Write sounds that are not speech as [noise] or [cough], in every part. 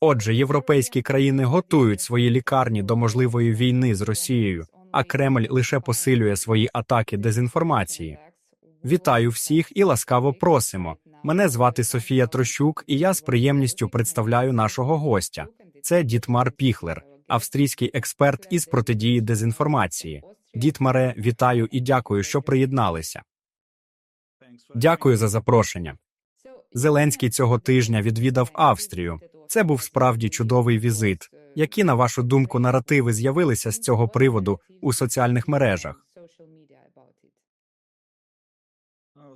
Отже, європейські країни готують свої лікарні до можливої війни з Росією, а Кремль лише посилює свої атаки дезінформації. Вітаю всіх і ласкаво просимо. Мене звати Софія Трощук, і я з приємністю представляю нашого гостя. Це Дітмар Піхлер, австрійський експерт із протидії дезінформації. Дітмаре, вітаю і дякую, що приєдналися. Дякую за запрошення. Зеленський цього тижня відвідав Австрію. Це був справді чудовий візит. Які, на вашу думку, наративи з'явилися з цього приводу у соціальних мережах?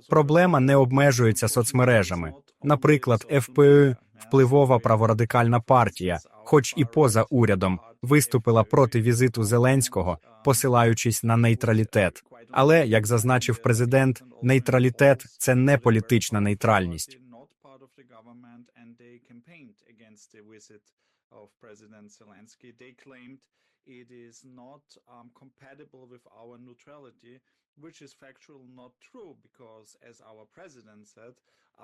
Проблема не обмежується соцмережами. Наприклад, ФПÖ – впливова праворадикальна партія, хоч і поза урядом, виступила проти візиту Зеленського, посилаючись на нейтралітет. Але, як зазначив президент, нейтралітет це не політична нейтральність. Of President Zelensky. They claimed it is not um, compatible with our neutrality, which is factually not true because, as our president said,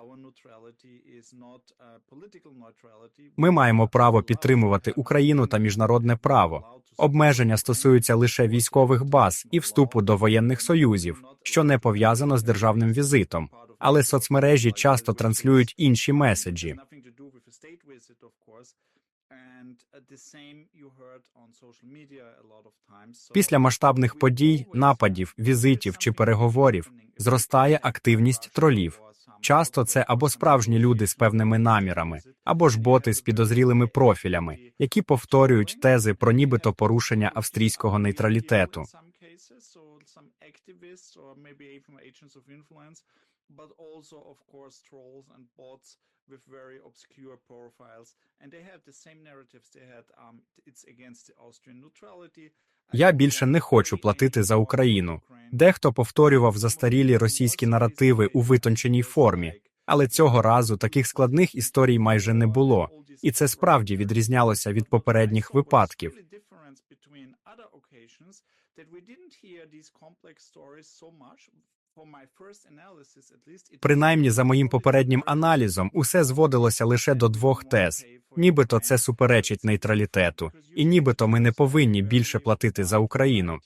our neutrality is not political neutrality. Ми маємо право підтримувати Україну та міжнародне право. Обмеження стосуються лише військових баз і вступу до воєнних союзів, що не пов'язано з державним візитом. Але соцмережі часто транслюють інші меседжі. To do with state visit, of course. Uh, Після масштабних подій, нападів, візитів чи переговорів зростає активність тролів. Часто це або справжні люди з певними намірами, або ж боти з підозрілими профілями, які повторюють тези про нібито порушення австрійського нейтралітету. But also, of course, trolls and bots with very obscure profiles. And they have the same narratives they had. Um, it's against the Austrian neutrality. Я більше не хочу платити за Україну. Дехто повторював застарілі російські наративи у витонченій формі, але цього разу таких складних історій майже не було, і це справді відрізнялося від попередніх випадків. Принаймні, за моїм попереднім аналізом, усе зводилося лише до двох тез: нібито це суперечить нейтралітету, і нібито ми не повинні більше платити за Україну.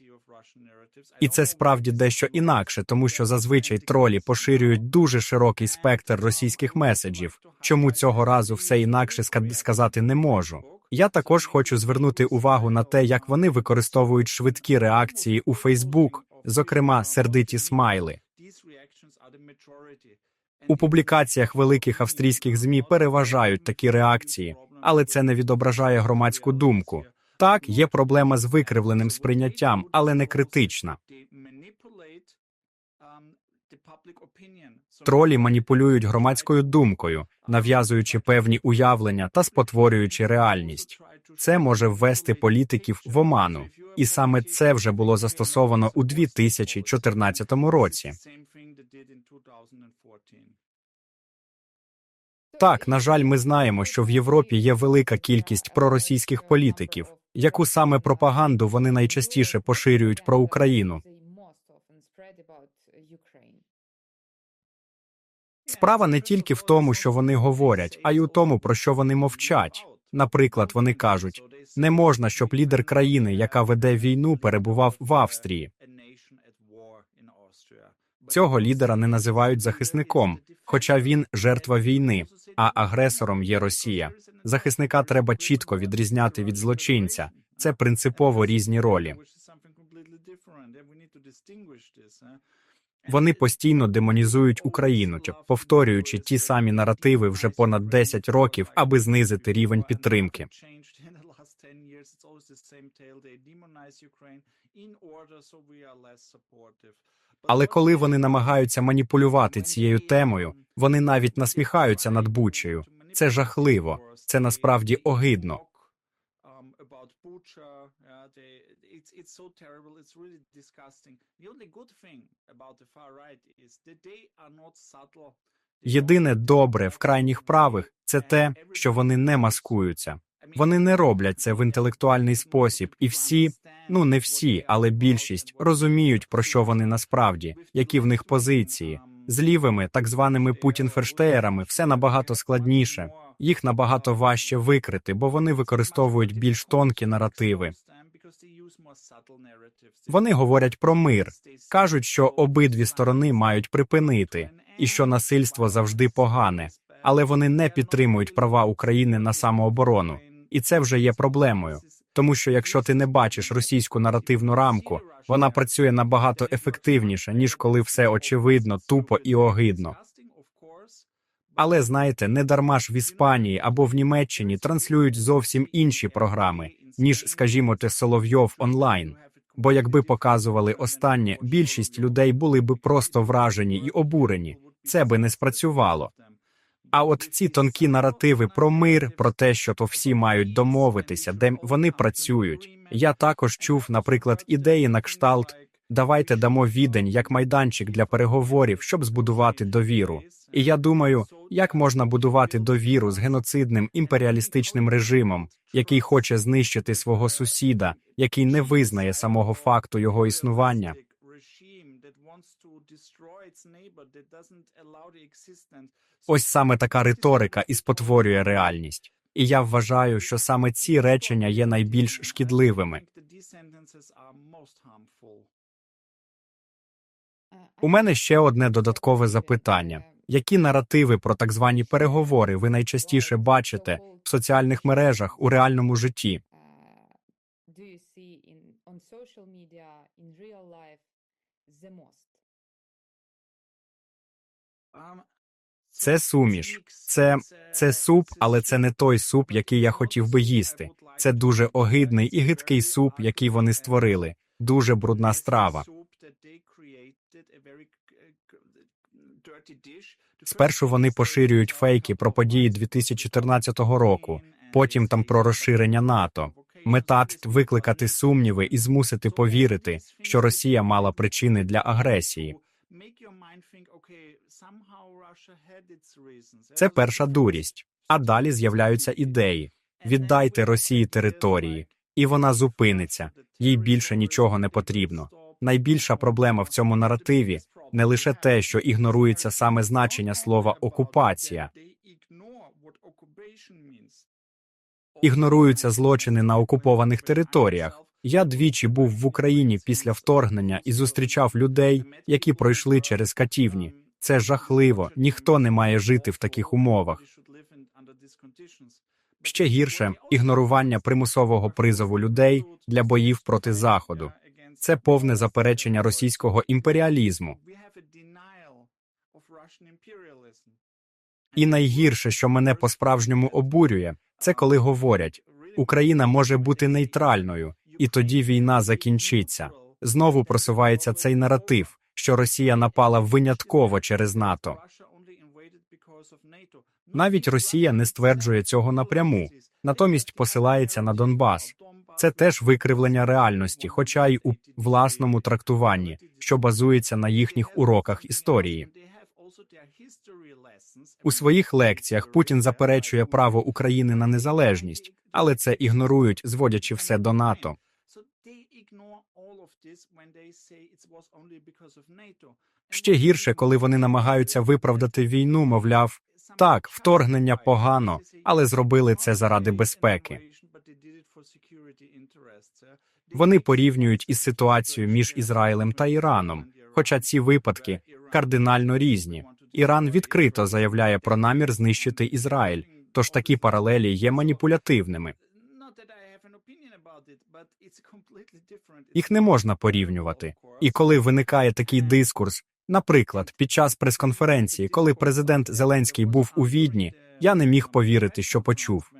І це справді дещо інакше, тому що зазвичай тролі поширюють дуже широкий спектр російських меседжів. Чому цього разу все інакше ска- сказати не можу? Я також хочу звернути увагу на те, як вони використовують швидкі реакції у Фейсбук, зокрема сердиті смайли. У публікаціях великих австрійських змі переважають такі реакції, але це не відображає громадську думку. Так, є проблема з викривленим сприйняттям, але не критична. Тролі маніпулюють громадською думкою, нав'язуючи певні уявлення та спотворюючи реальність. Це може ввести політиків в оману, і саме це вже було застосовано у 2014 році. Так, на жаль, ми знаємо, що в Європі є велика кількість проросійських політиків, яку саме пропаганду вони найчастіше поширюють про Україну. Справа не тільки в тому, що вони говорять, а й у тому, про що вони мовчать. Наприклад, вони кажуть, не можна, щоб лідер країни, яка веде війну, перебував в Австрії. Цього лідера не називають захисником, хоча він жертва війни, а агресором є Росія. Захисника треба чітко відрізняти від злочинця. Це принципово різні ролі. Вони постійно демонізують Україну, чи повторюючи ті самі наративи вже понад 10 років, аби знизити рівень підтримки. Але коли вони намагаються маніпулювати цією темою, вони навіть насміхаються над Бучею. Це жахливо, це насправді огидно. It's so terrible. It's really disgusting. The only good thing about the far right is that they are not subtle. Єдине добре в крайніх правих це те, що вони не маскуються. Вони не роблять це в інтелектуальний спосіб, і всі, ну не всі, але більшість розуміють, про що вони насправді, які в них позиції. З лівими, так званими путінферштеєрами, все набагато складніше. Їх набагато важче викрити, бо вони використовують більш тонкі наративи. Вони говорять про мир, кажуть, що обидві сторони мають припинити, і що насильство завжди погане, але вони не підтримують права України на самооборону, і це вже є проблемою. Тому що якщо ти не бачиш російську наративну рамку, вона працює набагато ефективніше, ніж коли все очевидно, тупо і огидно. Але знаєте, не дарма ж в Іспанії або в Німеччині транслюють зовсім інші програми, ніж, скажімо, те Соловйов онлайн. Бо якби показували останнє, більшість людей були би просто вражені і обурені. Це би не спрацювало. А от ці тонкі наративи про мир, про те, що то всі мають домовитися, де вони працюють. Я також чув, наприклад, ідеї на кшталт давайте дамо відень як майданчик для переговорів, щоб збудувати довіру. І я думаю, як можна будувати довіру з геноцидним імперіалістичним режимом, який хоче знищити свого сусіда, який не визнає самого факту його існування. Ось саме така риторика і спотворює реальність. І я вважаю, що саме ці речення є найбільш шкідливими. У мене ще одне додаткове запитання: які наративи про так звані переговори ви найчастіше бачите в соціальних мережах у реальному житті? Це суміш, це, це суп, але це не той суп, який я хотів би їсти. Це дуже огидний і гидкий суп, який вони створили. Дуже брудна страва. Спершу вони поширюють фейки про події 2014 року, потім там про розширення НАТО. Мета – викликати сумніви і змусити повірити, що Росія мала причини для агресії. Це перша дурість. А далі з'являються ідеї: віддайте Росії території, і вона зупиниться. Їй більше нічого не потрібно. Найбільша проблема в цьому наративі не лише те, що ігнорується саме значення слова окупація, ігноруються злочини на окупованих територіях. Я двічі був в Україні після вторгнення і зустрічав людей, які пройшли через катівні. Це жахливо. Ніхто не має жити в таких умовах. Ще гірше ігнорування примусового призову людей для боїв проти заходу. Це повне заперечення російського імперіалізму. І найгірше, що мене по-справжньому обурює, це коли говорять Україна може бути нейтральною, і тоді війна закінчиться. Знову просувається цей наратив, що Росія напала винятково через НАТО. Навіть Росія не стверджує цього напряму, натомість посилається на Донбас. Це теж викривлення реальності, хоча й у власному трактуванні, що базується на їхніх уроках історії. У своїх лекціях Путін заперечує право України на незалежність, але це ігнорують, зводячи все до НАТО. Ще гірше, коли вони намагаються виправдати війну, мовляв, так, вторгнення погано, але зробили це заради безпеки. Вони порівнюють із ситуацією між Ізраїлем та Іраном, хоча ці випадки кардинально різні. Іран відкрито заявляє про намір знищити Ізраїль, тож такі паралелі є маніпулятивними. Їх не можна порівнювати. І коли виникає такий дискурс, наприклад, під час прес-конференції, коли президент Зеленський був у Відні, я не міг повірити, що почув.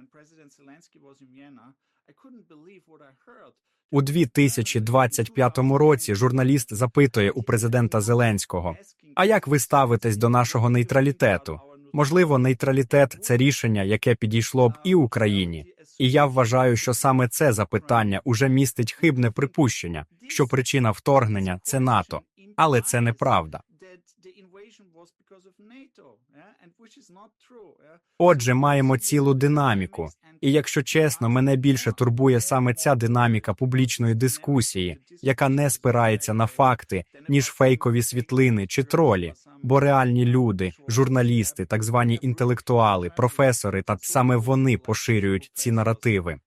У 2025 році журналіст запитує у президента Зеленського: А як ви ставитесь до нашого нейтралітету? Можливо, нейтралітет це рішення, яке підійшло б і Україні. І я вважаю, що саме це запитання уже містить хибне припущення, що причина вторгнення це НАТО, але це неправда. Отже, маємо цілу динаміку. І якщо чесно, мене більше турбує саме ця динаміка публічної дискусії, яка не спирається на факти, ніж фейкові світлини чи тролі. Бо реальні люди, журналісти, так звані інтелектуали, професори, та саме вони поширюють ці наративи.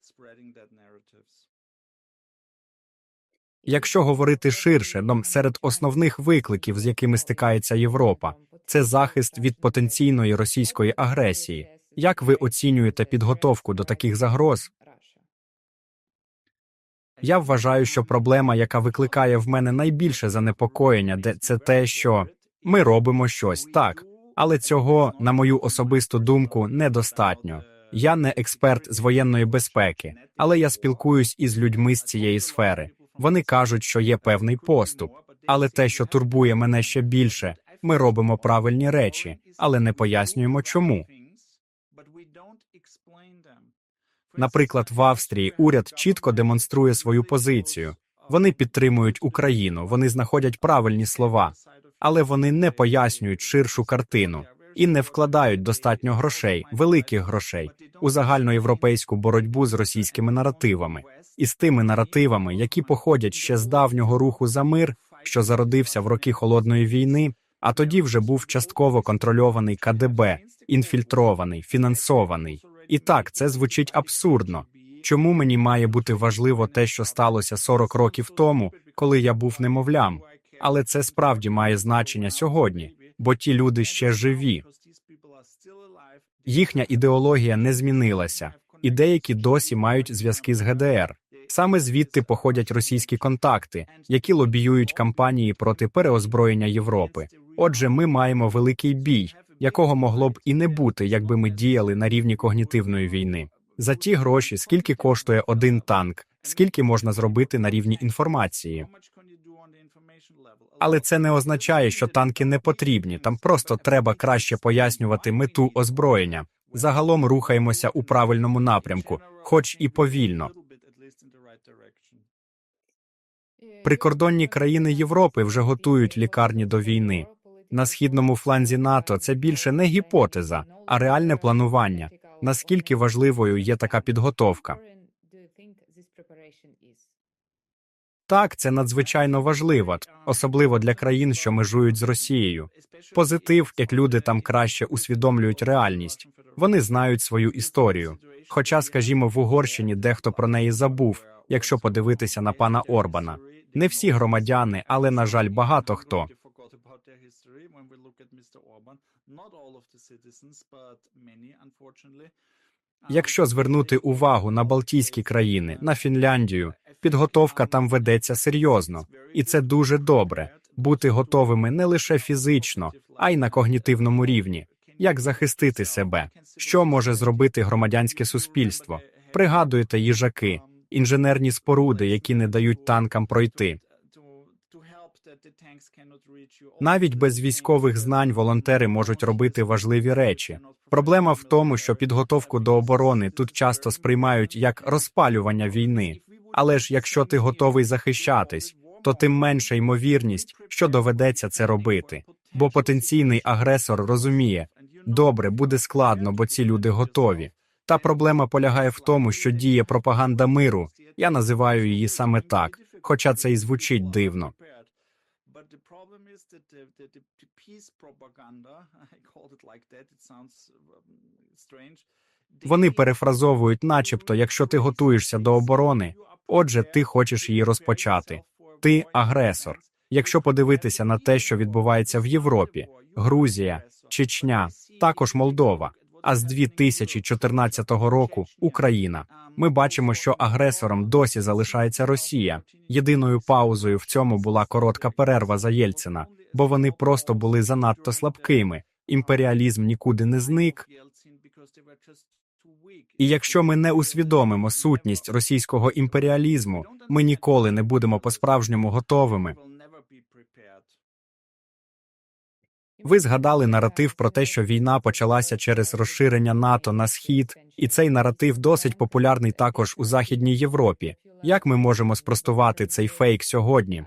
Якщо говорити ширше, ну, серед основних викликів, з якими стикається Європа, це захист від потенційної російської агресії. Як ви оцінюєте підготовку до таких загроз? Я вважаю, що проблема, яка викликає в мене найбільше занепокоєння, де це те, що ми робимо щось так, але цього, на мою особисту думку, недостатньо. Я не експерт з воєнної безпеки, але я спілкуюсь із людьми з цієї сфери. Вони кажуть, що є певний поступ, але те, що турбує мене ще більше, ми робимо правильні речі, але не пояснюємо чому. Наприклад, в Австрії уряд чітко демонструє свою позицію. Вони підтримують Україну, вони знаходять правильні слова, але вони не пояснюють ширшу картину і не вкладають достатньо грошей, великих грошей, у загальноєвропейську боротьбу з російськими наративами і з тими наративами, які походять ще з давнього руху за мир, що зародився в роки холодної війни, а тоді вже був частково контрольований КДБ, інфільтрований, фінансований. І так, це звучить абсурдно. Чому мені має бути важливо те, що сталося 40 років тому, коли я був немовлям? Але це справді має значення сьогодні, бо ті люди ще живі. Їхня ідеологія не змінилася, і деякі досі мають зв'язки з ГДР. Саме звідти походять російські контакти, які лобіюють кампанії проти переозброєння Європи. Отже, ми маємо великий бій, якого могло б і не бути, якби ми діяли на рівні когнітивної війни. За ті гроші, скільки коштує один танк, скільки можна зробити на рівні інформації. Але це не означає, що танки не потрібні. Там просто треба краще пояснювати мету озброєння. Загалом рухаємося у правильному напрямку, хоч і повільно. Прикордонні країни Європи вже готують лікарні до війни. На східному фланзі НАТО це більше не гіпотеза, а реальне планування. Наскільки важливою є така підготовка? Так, це надзвичайно важливо, особливо для країн, що межують з Росією. Позитив, як люди там краще усвідомлюють реальність. Вони знають свою історію. Хоча, скажімо, в Угорщині дехто про неї забув, якщо подивитися на пана Орбана. Не всі громадяни, але на жаль, багато хто. Якщо звернути увагу на Балтійські країни, на Фінляндію, підготовка там ведеться серйозно, і це дуже добре бути готовими не лише фізично, а й на когнітивному рівні. Як захистити себе? Що може зробити громадянське суспільство? Пригадуєте їжаки, інженерні споруди, які не дають танкам пройти. Навіть без військових знань волонтери можуть робити важливі речі. Проблема в тому, що підготовку до оборони тут часто сприймають як розпалювання війни. Але ж якщо ти готовий захищатись, то тим менша ймовірність, що доведеться це робити. Бо потенційний агресор розуміє, добре, буде складно, бо ці люди готові. Та проблема полягає в тому, що діє пропаганда миру. Я називаю її саме так, хоча це і звучить дивно. Problem is that the, the, the peace propaganda, [laughs] I called it like that, it sounds um, strange. Вони перефразовують, начебто, якщо ти готуєшся до оборони, отже, ти хочеш її розпочати. Ти агресор. Якщо подивитися на те, що відбувається в Європі, Грузія, Чечня, також Молдова. А з 2014 року Україна. Ми бачимо, що агресором досі залишається Росія. Єдиною паузою в цьому була коротка перерва за Єльцина, бо вони просто були занадто слабкими. Імперіалізм нікуди не зник. І якщо ми не усвідомимо сутність російського імперіалізму, ми ніколи не будемо по-справжньому готовими. Ви згадали наратив про те, що війна почалася через розширення НАТО на схід, і цей наратив досить популярний також у Західній Європі. Як ми можемо спростувати цей фейк сьогодні?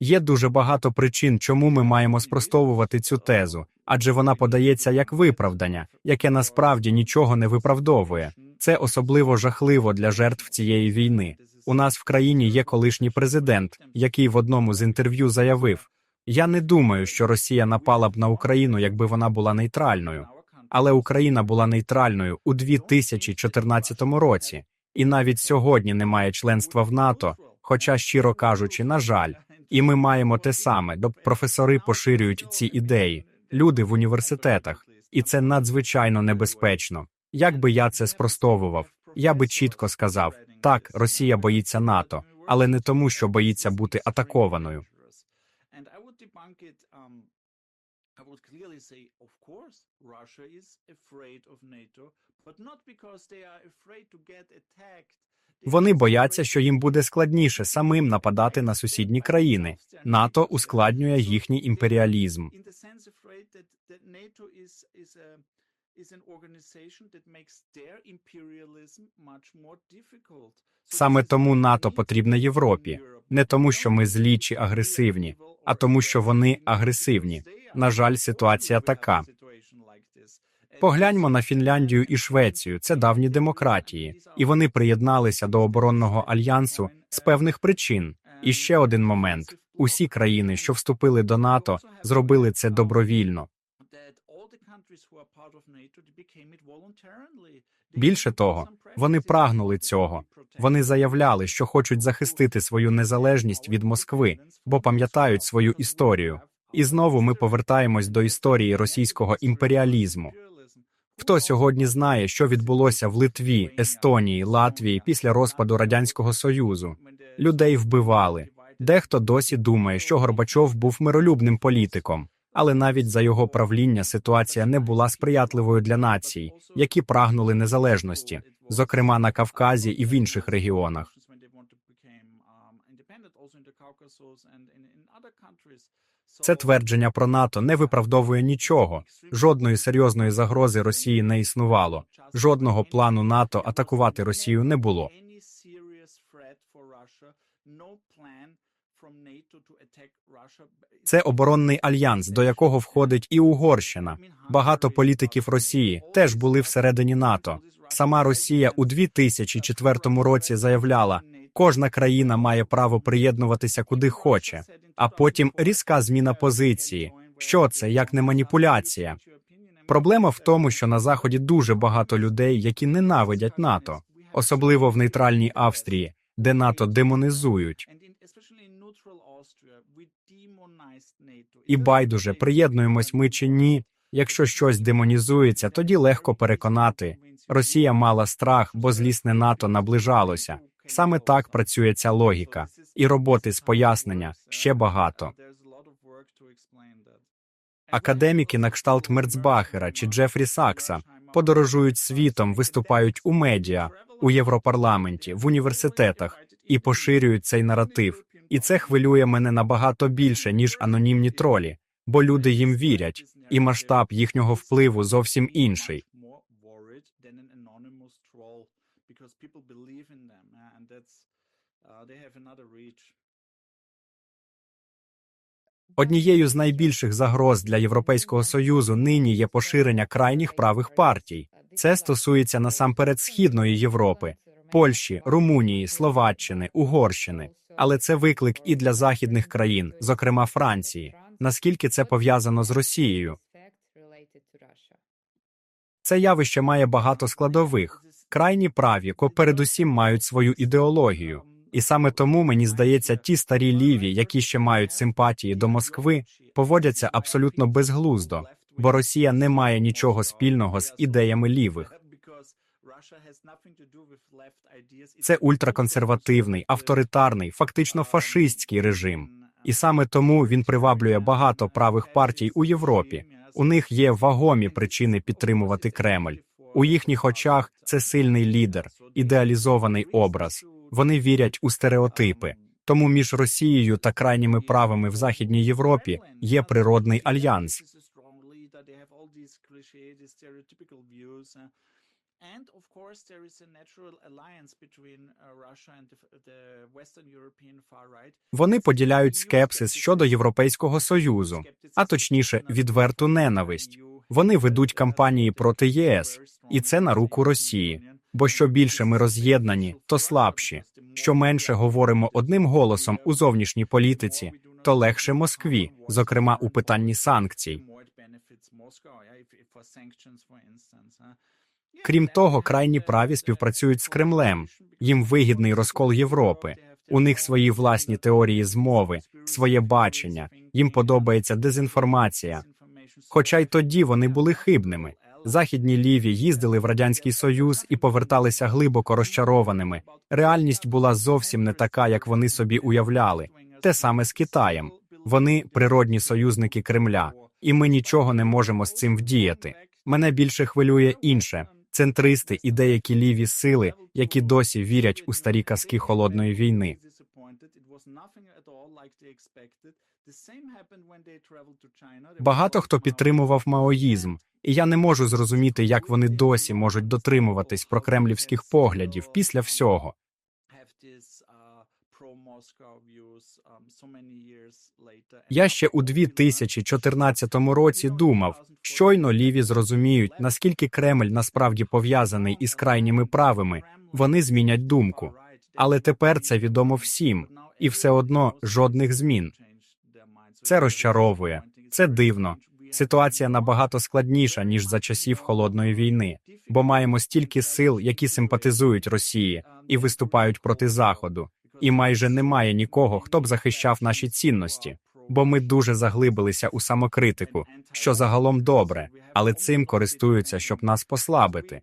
Є дуже багато причин, чому ми маємо спростовувати цю тезу, адже вона подається як виправдання, яке насправді нічого не виправдовує. Це особливо жахливо для жертв цієї війни. У нас в країні є колишній президент, який в одному з інтерв'ю заявив: Я не думаю, що Росія напала б на Україну, якби вона була нейтральною. Але Україна була нейтральною у 2014 році, і навіть сьогодні немає членства в НАТО. Хоча, щиро кажучи, на жаль, і ми маємо те саме, до професори поширюють ці ідеї, люди в університетах, і це надзвичайно небезпечно. Як би я це спростовував, я би чітко сказав: так, Росія боїться НАТО, але не тому, що боїться бути атакованою. Вони бояться, що їм буде складніше самим нападати на сусідні країни. НАТО ускладнює їхній імперіалізм. Саме тому НАТО потрібне Європі, не тому, що ми злі чи агресивні, а тому, що вони агресивні. На жаль, ситуація така. Погляньмо на Фінляндію і Швецію. Це давні демократії, і вони приєдналися до оборонного альянсу з певних причин. І ще один момент: усі країни, що вступили до НАТО, зробили це добровільно. Більше того, вони прагнули цього. Вони заявляли, що хочуть захистити свою незалежність від Москви, бо пам'ятають свою історію. І знову ми повертаємось до історії російського імперіалізму. Хто сьогодні знає, що відбулося в Литві, Естонії, Латвії після розпаду радянського союзу? Людей вбивали. Дехто досі думає, що Горбачов був миролюбним політиком, але навіть за його правління ситуація не була сприятливою для націй, які прагнули незалежності, зокрема на Кавказі і в інших регіонах. Це твердження про НАТО не виправдовує нічого. Жодної серйозної загрози Росії не існувало. Жодного плану НАТО атакувати Росію не було. Це оборонний альянс, до якого входить і Угорщина. Багато політиків Росії теж були всередині НАТО. Сама Росія у 2004 році заявляла, кожна країна має право приєднуватися куди хоче, а потім різка зміна позиції. Що це як не маніпуляція? Проблема в тому, що на заході дуже багато людей, які ненавидять НАТО, особливо в нейтральній Австрії, де НАТО демонізують. І байдуже, приєднуємось ми чи ні. Якщо щось демонізується, тоді легко переконати. Росія мала страх, бо злісне НАТО наближалося. Саме так працює ця логіка, і роботи з пояснення ще багато. Академіки на кшталт Мерцбахера чи Джефрі Сакса подорожують світом, виступають у медіа, у Європарламенті, в університетах і поширюють цей наратив. І це хвилює мене набагато більше, ніж анонімні тролі, бо люди їм вірять, і масштаб їхнього впливу зовсім інший. Однією з найбільших загроз для Європейського союзу нині є поширення крайніх правих партій. Це стосується насамперед східної Європи, Польщі, Румунії, Словаччини, Угорщини. Але це виклик і для західних країн, зокрема Франції. Наскільки це пов'язано з Росією? Це явище має багато складових. Крайні праві, ко передусім мають свою ідеологію. І саме тому мені здається, ті старі ліві, які ще мають симпатії до Москви, поводяться абсолютно безглуздо, бо Росія не має нічого спільного з ідеями лівих. Це ультраконсервативний, авторитарний, фактично фашистський режим. І саме тому він приваблює багато правих партій у Європі. У них є вагомі причини підтримувати Кремль. У їхніх очах це сильний лідер, ідеалізований образ. Вони вірять у стереотипи. Тому між Росією та крайніми правими в Західній Європі є природний альянс. And of course, there is a natural alliance between uh, Russia and the Western European far right. Вони поділяють скепсис щодо Європейського Союзу, а точніше, відверту ненависть. Вони ведуть кампанії проти ЄС, і це на руку Росії. Бо що більше ми роз'єднані, то слабші. Що менше говоримо одним голосом у зовнішній політиці, то легше Москві, зокрема у питанні санкцій. Крім того, крайні праві співпрацюють з Кремлем. Їм вигідний розкол Європи. У них свої власні теорії змови, своє бачення. Їм подобається дезінформація. Хоча й тоді вони були хибними. Західні ліві їздили в радянський союз і поверталися глибоко розчарованими. Реальність була зовсім не така, як вони собі уявляли. Те саме з Китаєм. Вони природні союзники Кремля, і ми нічого не можемо з цим вдіяти. Мене більше хвилює інше центристи і деякі ліві сили, які досі вірять у старі казки холодної війни. Багато хто підтримував маоїзм, і я не можу зрозуміти, як вони досі можуть дотримуватись прокремлівських поглядів після всього. Я ще у 2014 році думав, щойно ліві зрозуміють, наскільки Кремль насправді пов'язаний із крайніми правими, вони змінять думку. Але тепер це відомо всім, і все одно жодних змін. Це розчаровує, це дивно. Ситуація набагато складніша ніж за часів холодної війни, бо маємо стільки сил, які симпатизують Росії і виступають проти Заходу, і майже немає нікого, хто б захищав наші цінності. Бо ми дуже заглибилися у самокритику, що загалом добре, але цим користуються, щоб нас послабити.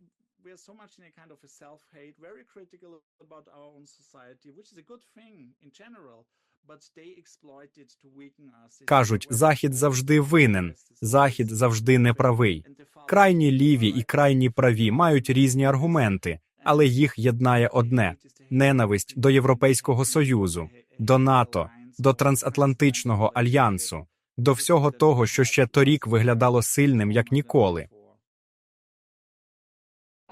Кажуть, захід завжди винен, захід завжди неправий. Крайні ліві і крайні праві мають різні аргументи, але їх єднає одне ненависть до Європейського союзу, до НАТО, до трансатлантичного альянсу, до всього того, що ще торік виглядало сильним як ніколи.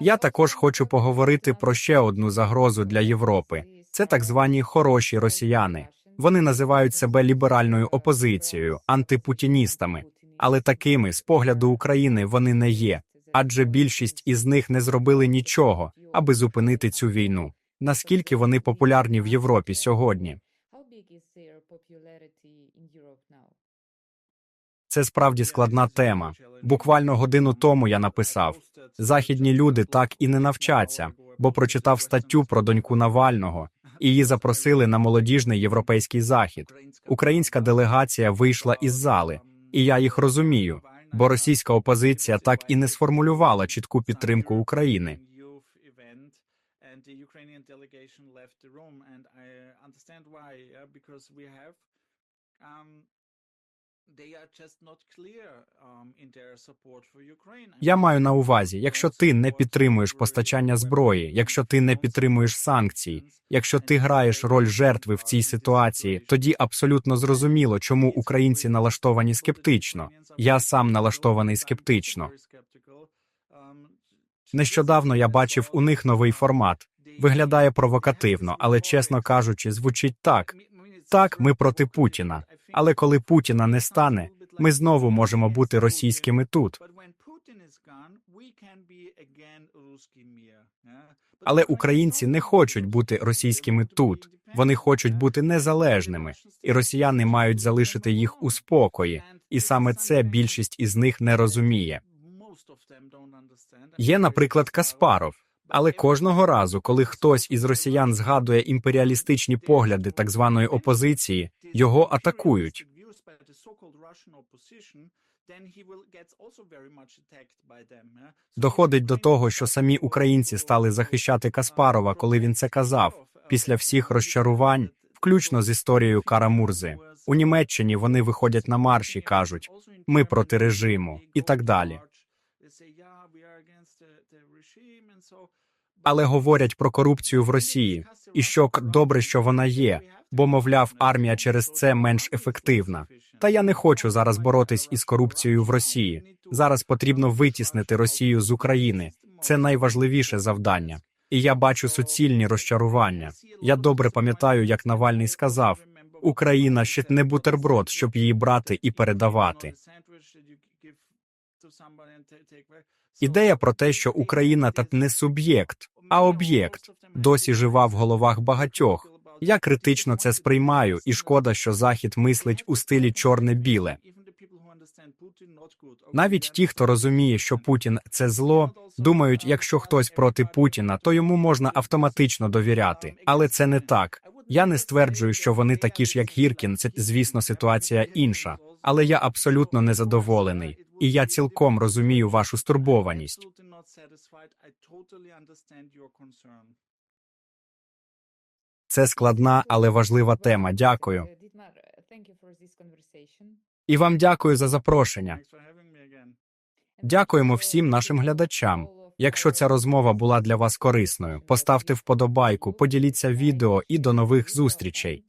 Я також хочу поговорити про ще одну загрозу для Європи. Це так звані хороші росіяни. Вони називають себе ліберальною опозицією, антипутіністами, але такими з погляду України вони не є, адже більшість із них не зробили нічого, аби зупинити цю війну. Наскільки вони популярні в Європі сьогодні? Це справді складна тема. Буквально годину тому я написав: західні люди так і не навчаться, бо прочитав статтю про доньку Навального. Її запросили на молодіжний європейський захід. Українська делегація вийшла із зали, і я їх розумію, бо російська опозиція так і не сформулювала чітку підтримку України. Я маю на увазі, якщо ти не підтримуєш постачання зброї, якщо ти не підтримуєш санкцій, якщо ти граєш роль жертви в цій ситуації, тоді абсолютно зрозуміло, чому українці налаштовані скептично. Я сам налаштований скептично. Нещодавно я бачив у них новий формат. Виглядає провокативно, але чесно кажучи, звучить так: так, ми проти Путіна. Але коли Путіна не стане, ми знову можемо бути російськими тут. Але українці не хочуть бути російськими тут. Вони хочуть бути незалежними, і росіяни мають залишити їх у спокої. І саме це більшість із них не розуміє. Є, наприклад, Каспаров. Але кожного разу, коли хтось із росіян згадує імперіалістичні погляди так званої опозиції, його атакують. Доходить до того, що самі українці стали захищати Каспарова, коли він це казав, після всіх розчарувань, включно з історією Карамурзи. У Німеччині вони виходять на марш і кажуть: ми проти режиму і так далі. Але говорять про корупцію в Росії, і що добре, що вона є, бо, мовляв, армія через це менш ефективна. Та я не хочу зараз боротись із корупцією в Росії. Зараз потрібно витіснити Росію з України. Це найважливіше завдання. І я бачу суцільні розчарування. Я добре пам'ятаю, як Навальний сказав: Україна ще не бутерброд, щоб її брати і передавати. Ідея про те, що Україна та не суб'єкт, а об'єкт, досі жива в головах багатьох. Я критично це сприймаю, і шкода, що Захід мислить у стилі чорне-біле. Навіть ті, хто розуміє, що Путін це зло, думають, якщо хтось проти Путіна, то йому можна автоматично довіряти. Але це не так. Я не стверджую, що вони такі ж, як Гіркін. Це звісно ситуація інша. Але я абсолютно незадоволений, і я цілком розумію вашу стурбованість. Це складна, але важлива тема. Дякую. І вам дякую за запрошення. Дякуємо всім нашим глядачам. Якщо ця розмова була для вас корисною, поставте вподобайку, поділіться відео і до нових зустрічей.